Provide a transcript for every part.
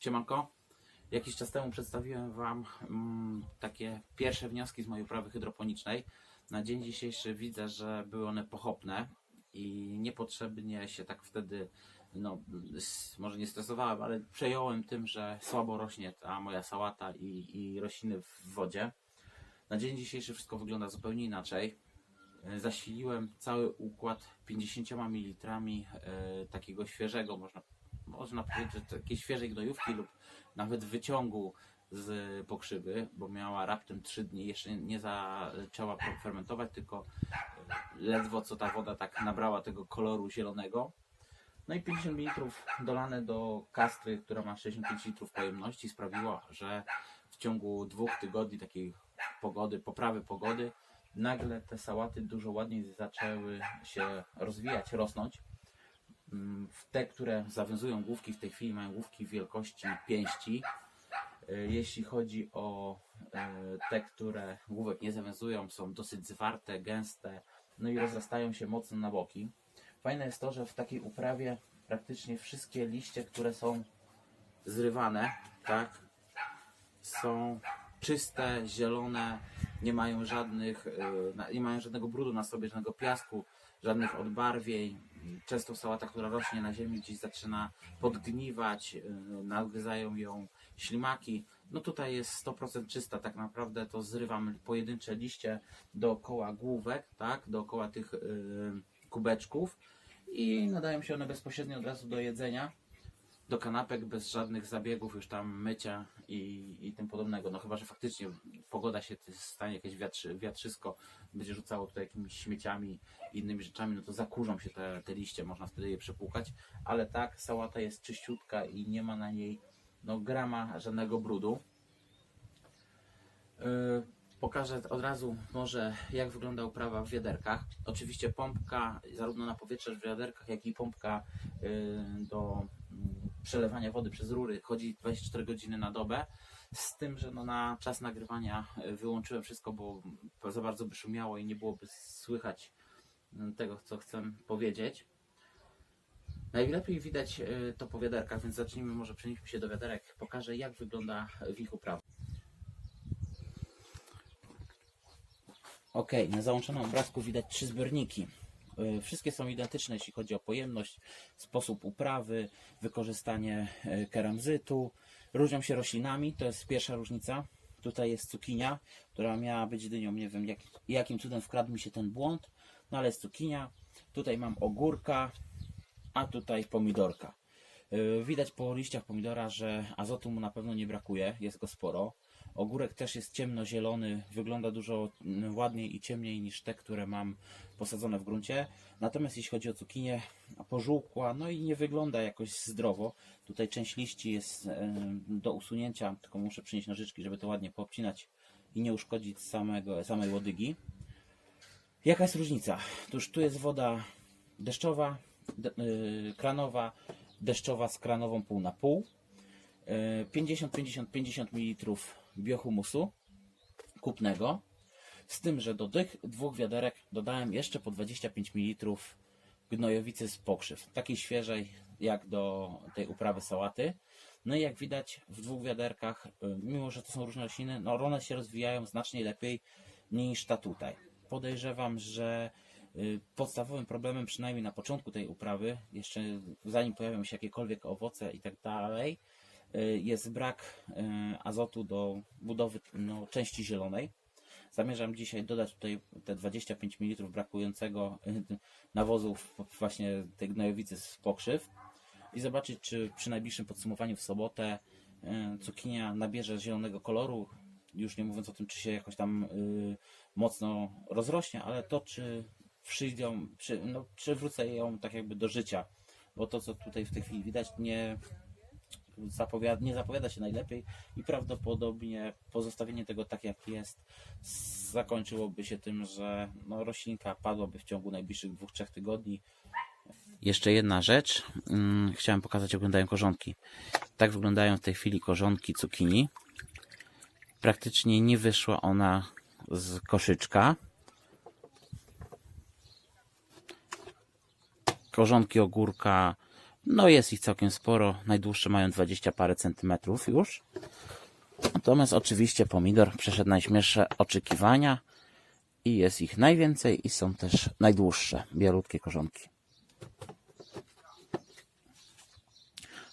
Siemanko. Jakiś czas temu przedstawiłem Wam mm, takie pierwsze wnioski z mojej uprawy hydroponicznej. Na dzień dzisiejszy widzę, że były one pochopne i niepotrzebnie się tak wtedy, no może nie stresowałem, ale przejąłem tym, że słabo rośnie ta moja sałata i, i rośliny w wodzie. Na dzień dzisiejszy wszystko wygląda zupełnie inaczej. Zasiliłem cały układ 50 ml e, takiego świeżego, można, można powiedzieć, że takiej świeżej gnojówki lub nawet wyciągu z pokrzywy, bo miała raptem 3 dni, jeszcze nie zaczęła fermentować, tylko e, ledwo co ta woda tak nabrała tego koloru zielonego. No i 50 ml dolane do kastry, która ma 65 litrów pojemności sprawiło, że w ciągu dwóch tygodni takiej pogody, poprawy pogody, nagle te sałaty dużo ładniej zaczęły się rozwijać, rosnąć. Mm, te, które zawiązują główki, w tej chwili mają główki wielkości pięści. E, Jeśli chodzi o e, te, które główek nie zawiązują, są dosyć zwarte, gęste, no i rozrastają się mocno na boki. Fajne jest to, że w takiej uprawie praktycznie wszystkie liście, które są zrywane, tak, są czyste, zielone, nie mają żadnych, na- nie mają żadnego brudu na sobie, żadnego piasku, żadnych odbarwień. Często sałata, która rośnie na ziemi, gdzieś zaczyna podgniwać, y, nagryzają ją ślimaki. No tutaj jest 100% czysta, tak naprawdę to zrywam pojedyncze liście dookoła główek, tak, dookoła tych y, kubeczków i nadają się one bezpośrednio od razu do jedzenia do kanapek bez żadnych zabiegów już tam mycia i, i tym podobnego. No chyba, że faktycznie pogoda się stanie jakieś wiatrzy, wiatrzysko, będzie rzucało tutaj jakimiś śmieciami innymi rzeczami, no to zakurzą się te, te liście, można wtedy je przepłukać, ale tak, sałata jest czyściutka i nie ma na niej no grama żadnego brudu. Yy, Pokażę od razu może jak wygląda uprawa w wiaderkach. Oczywiście pompka zarówno na powietrze w wiaderkach, jak i pompka yy, do przelewania wody przez rury chodzi 24 godziny na dobę. Z tym, że no na czas nagrywania yy, wyłączyłem wszystko, bo za bardzo by szumiało i nie byłoby słychać yy, tego, co chcę powiedzieć. Najlepiej widać yy, to po wiaderkach, więc zacznijmy, może przenieśmy się do wiaderek. Pokażę jak wygląda w ich uprawa. Ok, na załączonym obrazku widać trzy zbiorniki. Y, Wszystkie są identyczne, jeśli chodzi o pojemność, sposób uprawy, wykorzystanie y, keramzytu. Różnią się roślinami, to jest pierwsza różnica. Tutaj jest cukinia, która miała być dynią. Nie wiem, jak, jakim cudem wkradł mi się ten błąd, no ale jest cukinia. Tutaj mam ogórka, a tutaj pomidorka. Y, Widać po liściach pomidora, że azotu mu na pewno nie brakuje, jest go sporo. Ogórek też jest ciemnozielony, wygląda dużo mm, ładniej i ciemniej niż te, które mam posadzone w gruncie. Natomiast jeśli chodzi o cukinię, pożółkła, no i nie wygląda jakoś zdrowo. Tutaj część liści jest e, do usunięcia, tylko muszę przynieść nożyczki, żeby to ładnie poobcinać i nie uszkodzić samego, samej łodygi. Jaka jest różnica? Otóż tu jest woda deszczowa, de, y, kranowa, deszczowa z kranową pół na pół. Y, 50, 50, 50 ml biohumusu kupnego. Z tym, że do tych dwóch wiaderek dodałem jeszcze po 25 ml gnojowicy z pokrzyw. Takiej świeżej jak do tej uprawy sałaty. No i jak widać w dwóch wiaderkach, y, mimo że to są różne rośliny, no one się rozwijają znacznie lepiej niż ta tutaj. Podejrzewam, że podstawowym problemem, przynajmniej na początku tej uprawy, jeszcze zanim pojawią się jakiekolwiek owoce i tak dalej, y, jest brak y, azotu do budowy no, części zielonej. Zamierzam dzisiaj dodać tutaj te 25 ml brakującego y, nawozu właśnie tej gnojowicy z pokrzyw i zobaczyć, czy przy najbliższym podsumowaniu w sobotę y, cukinia nabierze zielonego koloru. Już nie mówiąc o tym, czy się jakoś tam y, mocno rozrośnie, ale to, czy przyjdą, czy, no, przywrócę ją tak jakby do życia. Bo to, co tutaj w tej chwili widać, nie zapowiada, nie zapowiada się najlepiej i prawdopodobnie pozostawienie tego tak jak jest zakończyłoby się tym, że no, roślinka padłaby w ciągu najbliższych dwóch, trzech tygodni. Jeszcze jedna rzecz. Mm, Chciałem pokazać, jak wyglądają korzonki. Tak wyglądają w tej chwili korzonki cukinii. Praktycznie nie wyszła ona z koszyczka. Korzonki ogórka No jest ich całkiem sporo. Najdłuższe mają 20 parę centymetrów już. Natomiast oczywiście pomidor przeszedł najśmielsze oczekiwania i jest ich najwięcej i są też najdłuższe, bielutkie korzonki.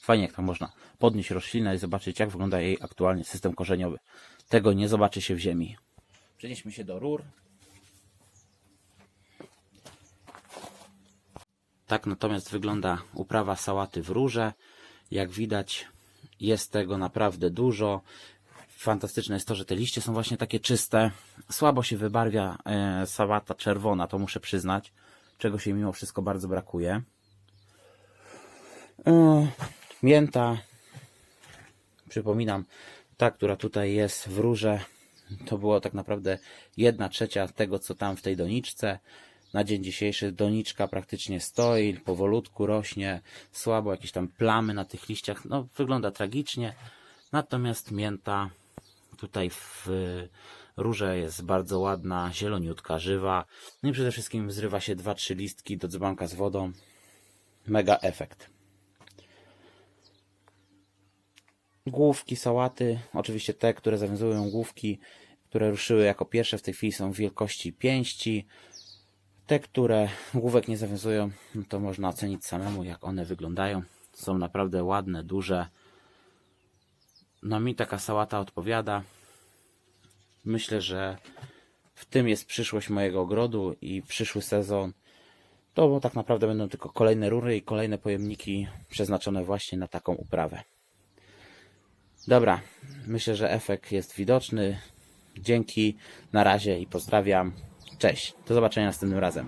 Fajnie jak tam można podnieść roślinę i zobaczyć jak wygląda jej aktualnie system korzeniowy. Tego nie zobaczy się w ziemi. Przenieśmy się do rur. Tak natomiast wygląda uprawa sałaty w rurze. Jak widać jest tego naprawdę dużo. Fantastyczne jest to, że te liście są właśnie takie czyste. Słabo się wybarwia e, sałata czerwona, to muszę przyznać. Czego się mimo wszystko bardzo brakuje. E, mięta. Przypominam, ta, która tutaj jest w rurze, to było tak naprawdę jedna trzecia tego, co tam w tej doniczce. Na dzień dzisiejszy doniczka praktycznie stoi, powolutku rośnie, słabo jakieś tam plamy na tych liściach. No, wygląda tragicznie. Natomiast mięta tutaj w rurze jest bardzo ładna, zieloniutka, żywa. No i przede wszystkim zrywa się 2-3 listki do dzbanka z wodą. Mega efekt. Główki sałaty, oczywiście te, które zawiązują główki, które ruszyły jako pierwsze w tej chwili są wielkości pięści. Te, które główek nie zawiązują, to można ocenić samemu, jak one wyglądają. Są naprawdę ładne, duże. No mi taka sałata odpowiada. Myślę, że w tym jest przyszłość mojego ogrodu i przyszły sezon. To tak naprawdę będą tylko kolejne rury i kolejne pojemniki przeznaczone właśnie na taką uprawę. Dobra, myślę, że efekt jest widoczny. Dzięki, na razie i pozdrawiam. Cześć, do zobaczenia następnym razem.